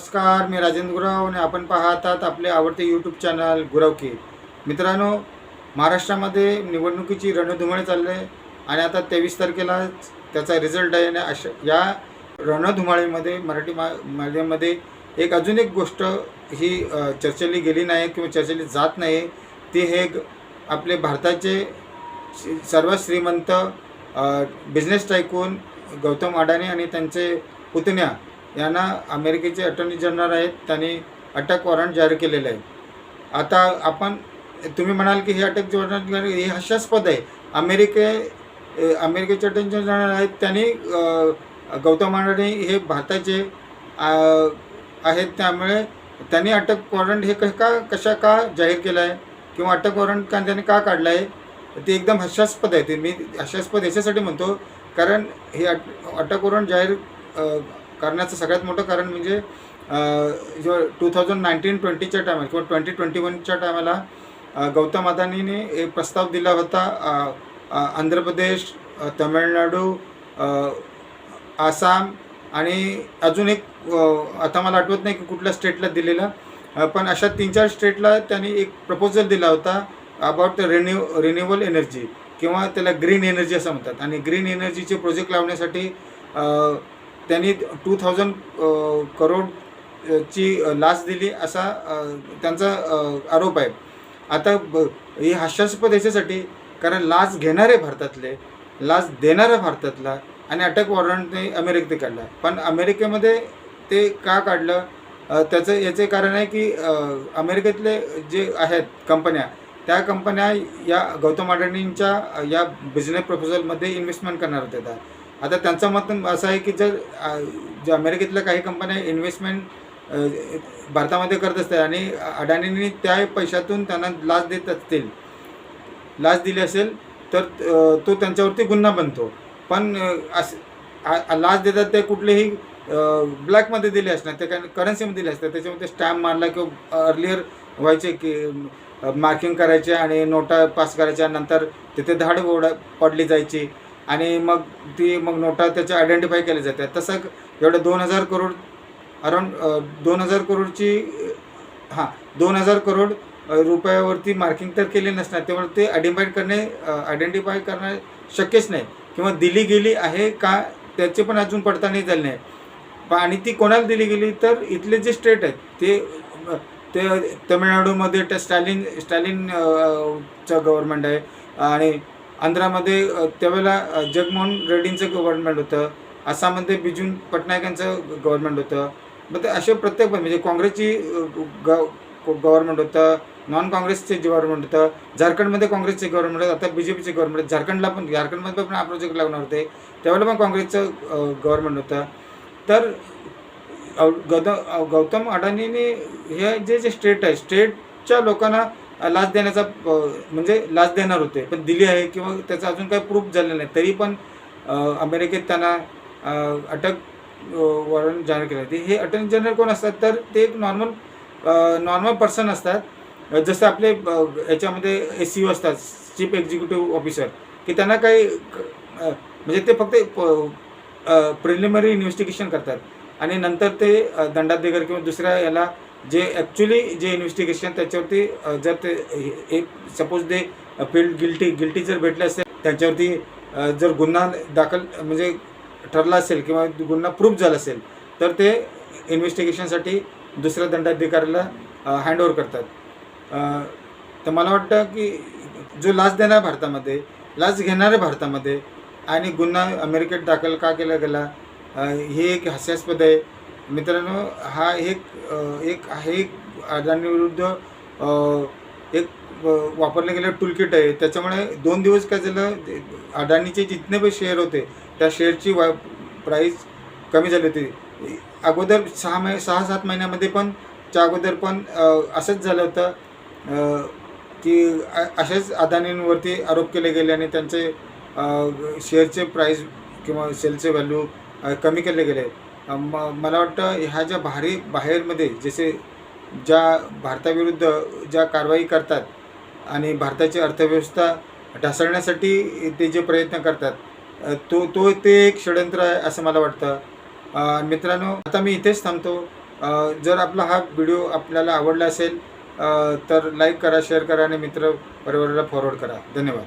नमस्कार मी राजेंद्र गुराव आणि आपण पाहतात आपले आवडते यूट्यूब चॅनल गुरवकी मित्रांनो महाराष्ट्रामध्ये निवडणुकीची रणधुमाळी चालले आणि आता तेवीस तारखेलाच त्याचा रिझल्ट आहे आणि अशा या रणधुमाळीमध्ये मराठी मा माध्यमामध्ये एक अजून एक गोष्ट ही चर्चेली गेली नाही किंवा चर्चेली जात नाही ती हे ग- आपले भारताचे सर्व सर्वात श्रीमंत बिझनेस टायकून गौतम अडाणी आणि त्यांचे पुतण्या यांना अमेरिकेचे अटर्नी जनरल आहेत त्यांनी अटक वॉरंट जाहीर केलेलं आहे. आता आपण तुम्ही म्हणाल की हे अटक वॉरंट हे हास्यास्पद आहे. अमेरिके अमेरिकेचे अटर्नी जनरल आहेत त्यांनी गौतम अडाणी हे भारताचे आहेत त्यामुळे त्यांनी अटक वॉरंट हे क- का कशा का जाहीर केलं आहे? किंवा अटक वॉरंट का त्यांनी का काढलं आहे? ते एकदम हास्यास्पद आहे. ते मी हास्यास्पद याच्यासाठी म्हणतो कारण हे अट अटक वॉरंट जाहीर करण्याचं सगळ्यात मोठं कारण म्हणजे जो टू थाउजंड नाईन्टीन ट्वेंटीच्या टायमाला किंवा ट्वेंटी ट्वेंटी वनच्या टायमाला गौतम अदानीने एक प्रस्ताव दिला होता आंध्र प्रदेश तमिळनाडू आसाम आणि अजून एक आता मला आठवत नाही की कुठल्या स्टेटला दिलेला पण अशा तीन चार स्टेटला त्यांनी एक प्रपोजल दिला होता अबाउट रिन्यू रिन्युएबल एनर्जी किंवा त्याला ग्रीन एनर्जी असं म्हणतात. आणि ग्रीन एनर्जीचे प्रोजेक्ट लावण्यासाठी त्यांनी टू थाउजंड करोड ची लाच दिली असा त्यांचा आरोप आहे. आता ब हे हास्यास्पद याच्यासाठी कारण लाच घेणारे भारतातले लाच देणारा भारतातला आणि अटक वॉरंटने अमेरिकेत काढला. पण अमेरिकेमध्ये ते का काढलं? त्याचं याचे कारण आहे की अमेरिकेतले जे आहेत कंपन्या त्या कंपन्या या गौतम अडाणींच्या या बिझनेस प्रपोजलमध्ये इन्व्हेस्टमेंट करणार होत्या. आता त्यांचं मत असं आहे की जर जे अमेरिकेतल्या काही कंपन्या इन्व्हेस्टमेंट भारतामध्ये करत असतात आणि अडाणींनी त्या पैशातून त्यांना लाच देत असतील लाच दिली असेल तर तो त्यांच्यावरती गुन्हा बनतो. पण असं लाच देतात ते कुठलेही ब्लॅकमध्ये दिले असणार ते कारण करन्सीमध्ये दिले असतात त्याच्यामध्ये स्टॅम्प मारला किंवा अर्लियर व्हायचे की मार्किंग करायचे आणि नोटा पास करायच्या नंतर तिथे धाड ओढ पडली जायची. आणि मग ती मग नोटा त्याच्या आयडेंटिफाय केल्या जातात. तसं एवढं दोन हजार करोड अराऊंड दोन हजार करोडची हां दोन हजार करोड रुपयावरती मार्किंग तर केली नसणार. त्यामुळे ते आयडेंटिफाय करणे आयडेंटिफाय करणं शक्यच नाही. किंवा दिली गेली आहे का त्याचे पण अजून पडताळणी झाली नाही. आणि ती कोणाला दिली गेली? तर इथले जे स्टेट आहेत ते ते तमिळनाडूमध्ये त्या स्टॅलिन स्टॅलिन चं गव्हर्मेंट आहे. आणि आंध्रामध्ये त्यावेळेला जगमोहन रेड्डींचं गव्हर्नमेंट होतं. आसाममध्ये बिजू पटनायकांचं गव्हर्नमेंट होतं. मग ते असे प्रत्येक म्हणजे काँग्रेसची ग गव्हर्नमेंट होतं नॉन काँग्रेसचे गव्हर्नमेंट होतं झारखंडमध्ये काँग्रेसचे गव्हर्नमेंट होतं आता बी जे पीचे गव्हर्नमेंट झारखंडला पण झारखंडमध्ये पण हा प्रोजेक्ट लागणार होते. त्यावेळेला पण काँग्रेसचं गव्हर्नमेंट होतं. तर गौतम गौतम अडाणीने हे जे जे स्टेट आहे स्टेटच्या लोकांना लाच देण्याचा म्हणजे लाच देणार होते पण दिली आहे किंवा त्याचं अजून काही प्रूफ झालेलं नाही. तरी पण अमेरिकेत त्यांना अटक वॉरंट जाहीर केलं. ते हे अटर्नी जनरल कोण असतात तर ते एक नॉर्मल नॉर्मल पर्सन असतात. जसं आपले याच्यामध्ये एस सी असतात चीफ एक्झिक्युटिव्ह ऑफिसर की त्यांना काही म्हणजे ते फक्त प्रिलिमिनरी इन्व्हेस्टिगेशन करतात. आणि नंतर ते दंडाधिकारी किंवा दुसऱ्या याला जे ॲक्च्युली जे इन्व्हेस्टिगेशन त्याच्यावरती जर ते एक suppose they field guilty guilty जर भेटले असेल त्यांच्यावरती जर गुन्हा दाखल म्हणजे ठरला असेल किंवा गुन्हा प्रूफ झाला असेल तर ते इन्व्हेस्टिगेशनसाठी दुसऱ्या दंडाधिकाऱ्याला हँडओव्हर करतात. तर मला वाटतं की जो लाच देणार भारतामध्ये लाच घेणाऱ्या भारतामध्ये आणि गुन्हा अमेरिकेत दाखल का केला गेला हे एक हास्यास्पद आहे. मित्रांनो हा एक एक आहे एक अडाणीविरुद्ध एक वापरलं गेलं टूलकिट आहे. त्याच्यामुळे दोन दिवस काय झालं अडाणीचे जितने पण शेअर होते त्या शेअरची वा प्राईस कमी झाली होती. अगोदर सहा महि सहा सात महिन्यामध्ये पण त्या अगोदर पण असंच झालं होतं की अशाच असेच अदानींवरती आरोप केले गेले आणि त्यांचे शेअरचे प्राईस किंवा सेलचे व्हॅल्यू कमी केले गेले. म मला वाटतं ह्या ज्या भारी बाहेरमध्ये जसे ज्या भारताविरुद्ध ज्या कारवाई करतात आणि भारताची अर्थव्यवस्था ढासळण्यासाठी ते जे प्रयत्न करतात तो तो ते एक षडयंत्र आहे असं मला वाटतं. मित्रांनो आता मी इथेच थांबतो. जर आपला हा व्हिडिओ आपल्याला आवडला असेल तर लाईक करा शेअर करा आणि मित्र परिवाराला फॉरवर्ड करा. धन्यवाद.